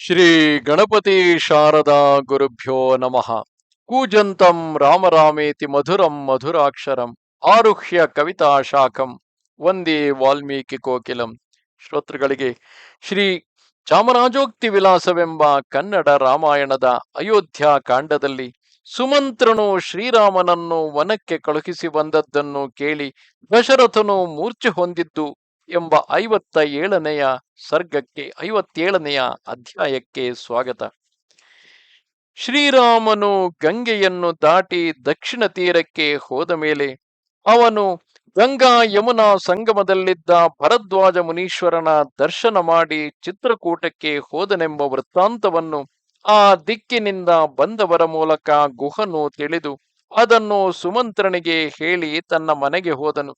ಶ್ರೀ ಗಣಪತಿ ಶಾರದಾ ಗುರುಭ್ಯೋ ನಮಃ. ಕೂಜಂತಂ ರಾಮರಾಮೇತಿ ಮಧುರಂ ಮಧುರಾಕ್ಷರಂ ಆರುಹ್ಯ ಕವಿತಾ ಶಾಖಂ ವಂದೇ ವಾಲ್ಮೀಕಿ ಕೋಕಿಲಂ. ಶ್ರೋತೃಗಳಿಗೆ ಶ್ರೀ ಚಾಮರಾಜೋಕ್ತಿ ವಿಲಾಸವೆಂಬ ಕನ್ನಡ ರಾಮಾಯಣದ ಅಯೋಧ್ಯ ಕಾಂಡದಲ್ಲಿ ಸುಮಂತ್ರನು ಶ್ರೀರಾಮನನ್ನು ವನಕ್ಕೆ ಕಳುಹಿಸಿ ಬಂದದ್ದನ್ನು ಕೇಳಿ ದಶರಥನು ಮೂರ್ಛೆ ಹೊಂದಿದ್ದು ಎಂಬ ಐವತ್ತ ಏಳನೆಯ ಸರ್ಗಕ್ಕೆ, ಐವತ್ತೇಳನೆಯ ಅಧ್ಯಾಯಕ್ಕೆ ಸ್ವಾಗತ. ಶ್ರೀರಾಮನು ಗಂಗೆಯನ್ನು ದಾಟಿ ದಕ್ಷಿಣ ತೀರಕ್ಕೆ ಹೋದ ಮೇಲೆ ಅವನು ಗಂಗಾ ಯಮುನಾ ಸಂಗಮದಲ್ಲಿದ್ದ ಭರದ್ವಾಜ ಮುನೀಶ್ವರನ ದರ್ಶನ ಮಾಡಿ ಚಿತ್ರಕೂಟಕ್ಕೆ ಹೋದನೆಂಬ ವೃತ್ತಾಂತವನ್ನು ಆ ದಿಕ್ಕಿನಿಂದ ಬಂದವರ ಮೂಲಕ ಗುಹನು ತಿಳಿದು ಅದನ್ನು ಸುಮಂತ್ರನಿಗೆ ಹೇಳಿ ತನ್ನ ಮನೆಗೆ ಹೋದನು.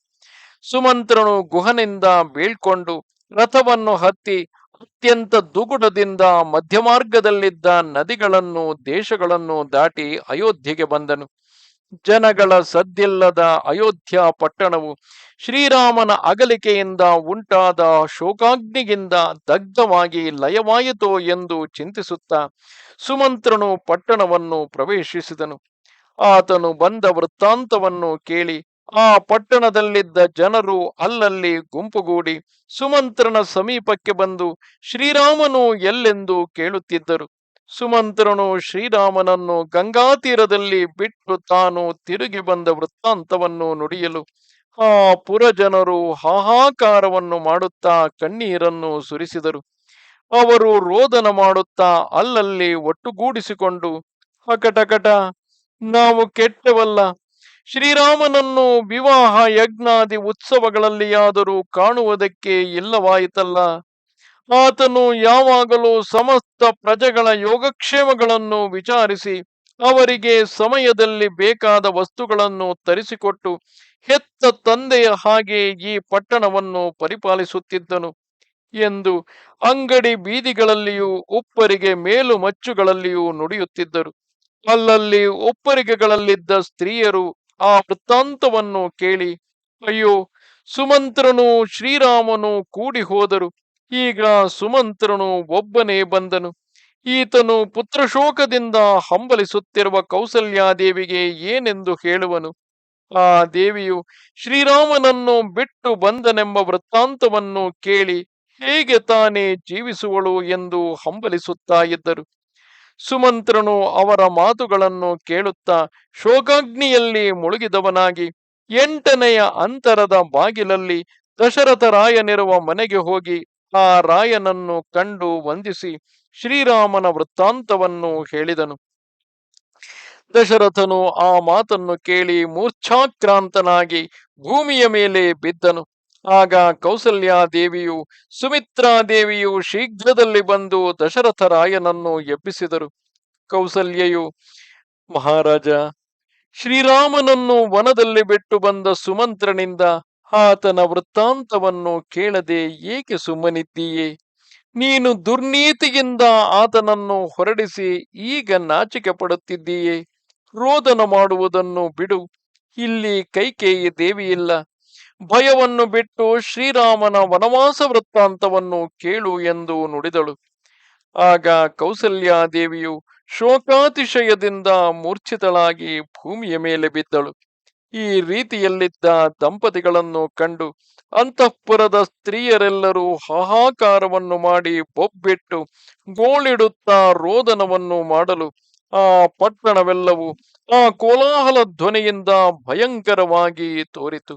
ಸುಮಂತ್ರನು ಗುಹನಿಂದ ಬೀಳ್ಕೊಂಡು ರಥವನ್ನು ಹತ್ತಿ ಅತ್ಯಂತ ದುಗುಡದಿಂದ ಮಧ್ಯಮಾರ್ಗದಲ್ಲಿದ್ದ ನದಿಗಳನ್ನು, ದೇಶಗಳನ್ನು ದಾಟಿ ಅಯೋಧ್ಯೆಗೆ ಬಂದನು. ಜನಗಳ ಸದ್ದಿಲ್ಲದ ಅಯೋಧ್ಯ ಪಟ್ಟಣವು ಶ್ರೀರಾಮನ ಅಗಲಿಕೆಯಿಂದ ಉಂಟಾದ ಶೋಕಾಗ್ನಿಗಿಂದ ದಗ್ಧವಾಗಿ ಲಯವಾಯಿತೋ ಎಂದು ಚಿಂತಿಸುತ್ತಾ ಸುಮಂತ್ರನು ಪಟ್ಟಣವನ್ನು ಪ್ರವೇಶಿಸಿದನು. ಆತನು ಬಂದ ವೃತ್ತಾಂತವನ್ನು ಕೇಳಿ ಆ ಪಟ್ಟಣದಲ್ಲಿದ್ದ ಜನರು ಅಲ್ಲಲ್ಲಿ ಗುಂಪುಗೂಡಿ ಸುಮಂತ್ರನ ಸಮೀಪಕ್ಕೆ ಬಂದು, ಶ್ರೀರಾಮನು ಎಲ್ಲೆಂದು ಕೇಳುತ್ತಿದ್ದರು? ಸುಮಂತ್ರನು ಶ್ರೀರಾಮನನ್ನು ಗಂಗಾ ತೀರದಲ್ಲಿ ಬಿಟ್ಟು ತಾನು ತಿರುಗಿ ಬಂದ ವೃತ್ತಾಂತವನ್ನು ನುಡಿಯಲು, ಆ ಪುರಜನರು ಹಾಹಾಕಾರವನ್ನು ಮಾಡುತ್ತಾ ಕಣ್ಣೀರನ್ನು ಸುರಿಸಿದರು. ಅವರು ರೋದನ ಮಾಡುತ್ತಾ ಅಲ್ಲಲ್ಲಿ ಒಟ್ಟುಗೂಡಿಸಿಕೊಂಡು, ಹಕಟಕಟ, ನಾವು ಕೆಟ್ಟವಲ್ಲ ಶ್ರೀರಾಮನನ್ನು ವಿವಾಹ ಯಜ್ಞಾದಿ ಉತ್ಸವಗಳಲ್ಲಿಯಾದರೂ ಕಾಣುವುದಕ್ಕೆ ಇಲ್ಲವಾಯಿತಲ್ಲ. ಆತನು ಯಾವಾಗಲೂ ಸಮಸ್ತ ಪ್ರಜೆಗಳ ಯೋಗಕ್ಷೇಮಗಳನ್ನು ವಿಚಾರಿಸಿ ಅವರಿಗೆ ಸಮಯದಲ್ಲಿ ಬೇಕಾದ ವಸ್ತುಗಳನ್ನು ತರಿಸಿಕೊಟ್ಟು ಹೆತ್ತ ತಂದೆಯ ಹಾಗೆ ಈ ಪಟ್ಟಣವನ್ನು ಪರಿಪಾಲಿಸುತ್ತಿದ್ದನು ಎಂದು ಅಂಗಡಿ ಬೀದಿಗಳಲ್ಲಿಯೂ ಉಪ್ಪರಿಗೆ ಮೇಲು ಮಚ್ಚುಗಳಲ್ಲಿಯೂ ನುಡಿಯುತ್ತಿದ್ದರು. ಅಲ್ಲಲ್ಲಿ ಒಪ್ಪರಿಗೆಗಳಲ್ಲಿದ್ದ ಸ್ತ್ರೀಯರು ಆ ವೃತ್ತಾಂತವನ್ನು ಕೇಳಿ, ಅಯ್ಯೋ, ಸುಮಂತ್ರನು ಶ್ರೀರಾಮನು ಕೂಡಿ ಹೋದರು. ಈಗ ಸುಮಂತ್ರನು ಒಬ್ಬನೇ ಬಂದನು. ಈತನು ಪುತ್ರಶೋಕದಿಂದ ಹಂಬಲಿಸುತ್ತಿರುವ ಕೌಸಲ್ಯಾದೇವಿಗೆ ಏನೆಂದು ಹೇಳುವನು? ಆ ದೇವಿಯು, ಶ್ರೀರಾಮನನ್ನು ಬಿಟ್ಟು ಬಂದನೆಂಬ ವೃತ್ತಾಂತವನ್ನು ಕೇಳಿ ಹೇಗೆ ತಾನೇ ಜೀವಿಸುವಳು ಎಂದು ಹಂಬಲಿಸುತ್ತಾ ಇದ್ದರು. ಸುಮಂತ್ರನು ಅವರ ಮಾತುಗಳನ್ನು ಕೇಳುತ್ತಾ ಶೋಕಾಗ್ನಿಯಲ್ಲಿ ಮುಳುಗಿದವನಾಗಿ ಎಂಟನೆಯ ಅಂತರದ ಬಾಗಿಲಲ್ಲಿ ದಶರಥ ರಾಯನಿರುವ ಮನೆಗೆ ಹೋಗಿ ಆ ರಾಯನನ್ನು ಕಂಡು ವಂದಿಸಿ ಶ್ರೀರಾಮನ ವೃತ್ತಾಂತವನ್ನು ಹೇಳಿದನು. ದಶರಥನು ಆ ಮಾತನ್ನು ಕೇಳಿ ಮೂರ್ಛಾಕ್ರಾಂತನಾಗಿ ಭೂಮಿಯ ಮೇಲೆ ಬಿದ್ದನು. ಆಗ ಕೌಸಲ್ಯ ದೇವಿಯು ಸುಮಿತ್ರಾ ದೇವಿಯು ಶೀಘ್ರದಲ್ಲಿ ಬಂದು ದಶರಥ ರಾಯನನ್ನು ಎಬ್ಬಿಸಿದರು. ಕೌಸಲ್ಯೆಯು, ಮಹಾರಾಜ, ಶ್ರೀರಾಮನನ್ನು ವನದಲ್ಲಿ ಬಿಟ್ಟು ಬಂದ ಸುಮಂತ್ರನಿಂದ ಆತನ ವೃತ್ತಾಂತವನ್ನು ಕೇಳದೆ ಏಕೆ ಸುಮ್ಮನಿದ್ದೀಯೇ? ನೀನು ದುರ್ನೀತಿಯಿಂದ ಆತನನ್ನು ಹೊರಡಿಸಿ ಈಗ ನಾಚಿಕೆ ಪಡುತ್ತಿದ್ದೀಯೇ? ರೋದನ ಮಾಡುವುದನ್ನು ಬಿಡು. ಇಲ್ಲಿ ಕೈಕೇಯಿ ದೇವಿಯಿಲ್ಲ. ಭಯವನ್ನು ಬಿಟ್ಟು ಶ್ರೀರಾಮನ ವನವಾಸ ವೃತ್ತಾಂತವನ್ನು ಕೇಳು ಎಂದು ನುಡಿದಳು. ಆಗ ಕೌಸಲ್ಯಾದೇವಿಯು ಶೋಕಾತಿಶಯದಿಂದ ಮೂರ್ಛಿತಳಾಗಿ ಭೂಮಿಯ ಮೇಲೆ ಬಿದ್ದಳು. ಈ ರೀತಿಯಲ್ಲಿದ್ದ ದಂಪತಿಗಳನ್ನು ಕಂಡು ಅಂತಃಪುರದ ಸ್ತ್ರೀಯರೆಲ್ಲರೂ ಹಾಹಾಕಾರವನ್ನು ಮಾಡಿ ಬೊಬ್ಬಿಟ್ಟು ಗೋಳಿಡುತ್ತಾ ರೋದನವನ್ನು ಮಾಡಲು ಆ ಪಟ್ಟಣವೆಲ್ಲವೂ ಆ ಕೋಲಾಹಲ ಧ್ವನಿಯಿಂದ ಭಯಂಕರವಾಗಿ ತೋರಿತು.